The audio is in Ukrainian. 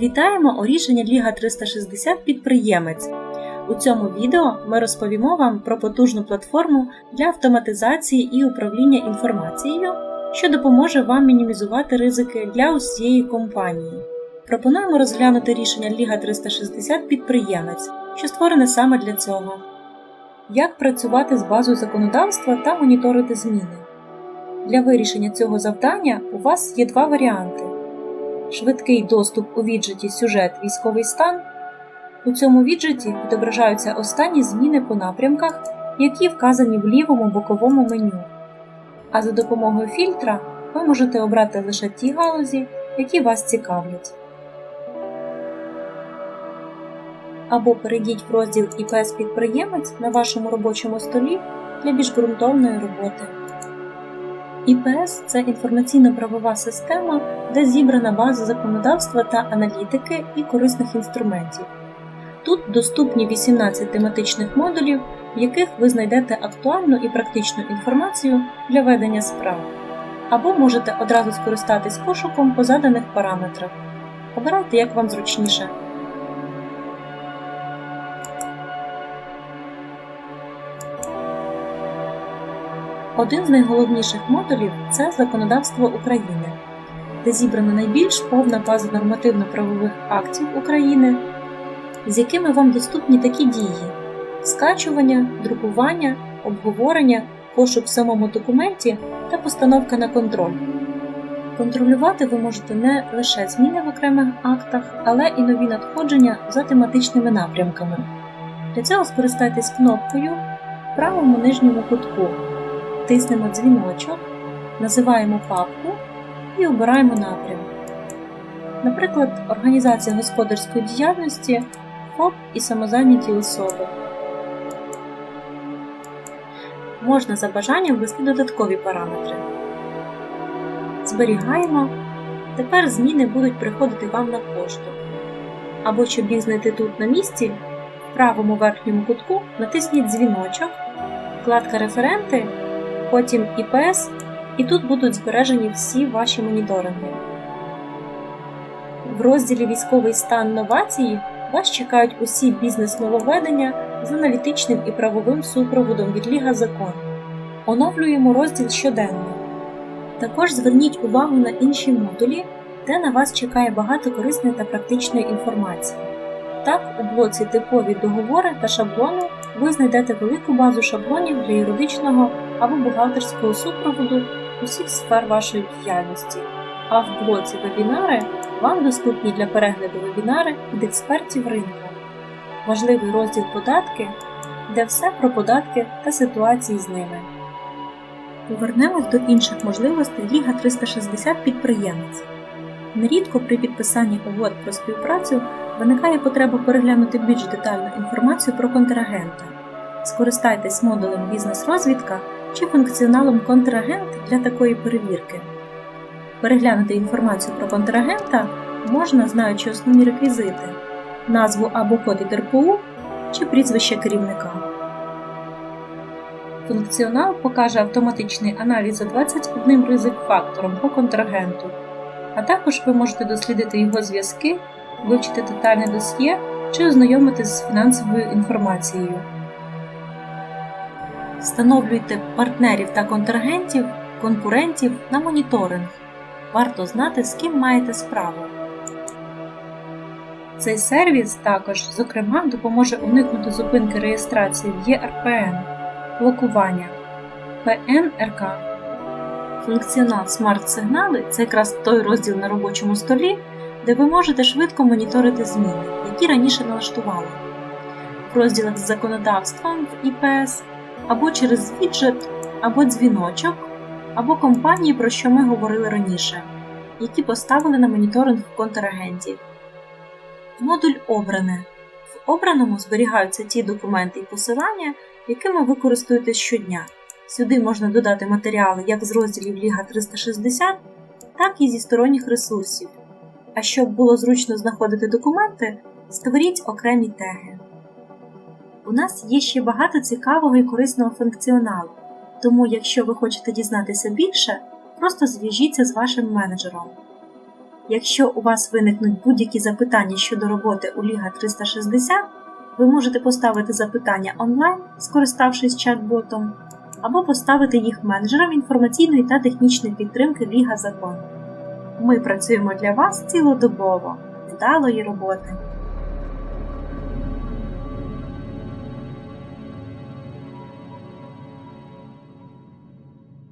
Вітаємо у рішення Ліга 360 підприємець. У цьому відео ми розповімо вам про потужну платформу для автоматизації і управління інформацією, що допоможе вам мінімізувати ризики для усієї компанії. Пропонуємо розглянути рішення Ліга 360 підприємець, що створене саме для цього. Як працювати з базою законодавства та моніторити зміни. Для вирішення цього завдання у вас є два варіанти: швидкий доступ у віджеті Сюжет Військовий стан. У цьому віджеті відображаються останні зміни по напрямках, які вказані в лівому боковому меню. А за допомогою фільтра ви можете обрати лише ті галузі, які вас цікавлять. Або перейдіть в розділ ІПС підприємець на вашому робочому столі для більш ґрунтовної роботи. ІПС це інформаційно-правова система, де зібрана база законодавства та аналітики і корисних інструментів. Тут доступні 18 тематичних модулів, в яких ви знайдете актуальну і практичну інформацію для ведення справ. Або можете одразу скористатись пошуком по заданих параметрах. Обирайте, як вам зручніше. Один з найголовніших модулів це законодавство України, де зібрана найбільш повна база нормативно-правових актів України, з якими вам доступні такі дії: скачування, друкування, обговорення, пошук в самому документі та постановка на контроль. Контролювати ви можете не лише зміни в окремих актах, але і нові надходження за тематичними напрямками. Для цього скористайтесь кнопкою в правому нижньому кутку тиснемо дзвіночок, називаємо папку і обираємо напрям. Наприклад, організація господарської діяльності, ФОП і самозайняті особи. Можна за бажанням ввести додаткові параметри. Зберігаємо. Тепер зміни будуть приходити вам на пошту. Або щоб їх знайти тут на місці, в правому верхньому кутку натисніть дзвіночок, вкладка Референти потім ІПС, і тут будуть збережені всі ваші моніторинги. В розділі Військовий стан новації вас чекають усі бізнес-нововведення з аналітичним і правовим супроводом від Ліга Закон. Оновлюємо розділ щоденно. Також зверніть увагу на інші модулі, де на вас чекає багато корисної та практичної інформації. Так, у блоці Типові договори та шаблони ви знайдете велику базу шаблонів для юридичного або бухгалтерського супроводу усіх сфер вашої діяльності. А в блоці Вебінари вам доступні для перегляду вебінари від експертів ринку. Важливий розділ податки, де все про податки та ситуації з ними. Повернемось до інших можливостей Ліга 360 підприємець. Нерідко при підписанні угод про співпрацю виникає потреба переглянути більш детальну інформацію про контрагента. Скористайтесь модулем Бізнес-розвідка чи функціоналом контрагент для такої перевірки. Переглянути інформацію про контрагента можна, знаючи основні реквізити, назву або код ІДРПУ чи прізвище керівника. Функціонал покаже автоматичний аналіз за 21 ризик фактором по контрагенту, а також ви можете дослідити його зв'язки, вивчити детальне досьє чи ознайомитись з фінансовою інформацією. Встановлюйте партнерів та контрагентів, конкурентів на моніторинг. Варто знати, з ким маєте справу. Цей сервіс також, зокрема, допоможе уникнути зупинки реєстрації в ЄРПН, блокування ПНРК. Функціонал смарт-сигнали це якраз той розділ на робочому столі, де ви можете швидко моніторити зміни, які раніше налаштували. В розділах з законодавством в ІПС або через віджет, або дзвіночок, або компанії, про що ми говорили раніше, які поставили на моніторинг контрагентів. Модуль Обране. В обраному зберігаються ті документи і посилання, якими ви користуєтесь щодня. Сюди можна додати матеріали як з розділів Ліга 360, так і зі сторонніх ресурсів. А щоб було зручно знаходити документи, створіть окремі теги. У нас є ще багато цікавого і корисного функціоналу, тому, якщо ви хочете дізнатися більше, просто зв'яжіться з вашим менеджером. Якщо у вас виникнуть будь-які запитання щодо роботи у Ліга 360, ви можете поставити запитання онлайн, скориставшись чат-ботом, або поставити їх менеджерам інформаційної та технічної підтримки Ліга Закон. Ми працюємо для вас цілодобово. Вдалої роботи!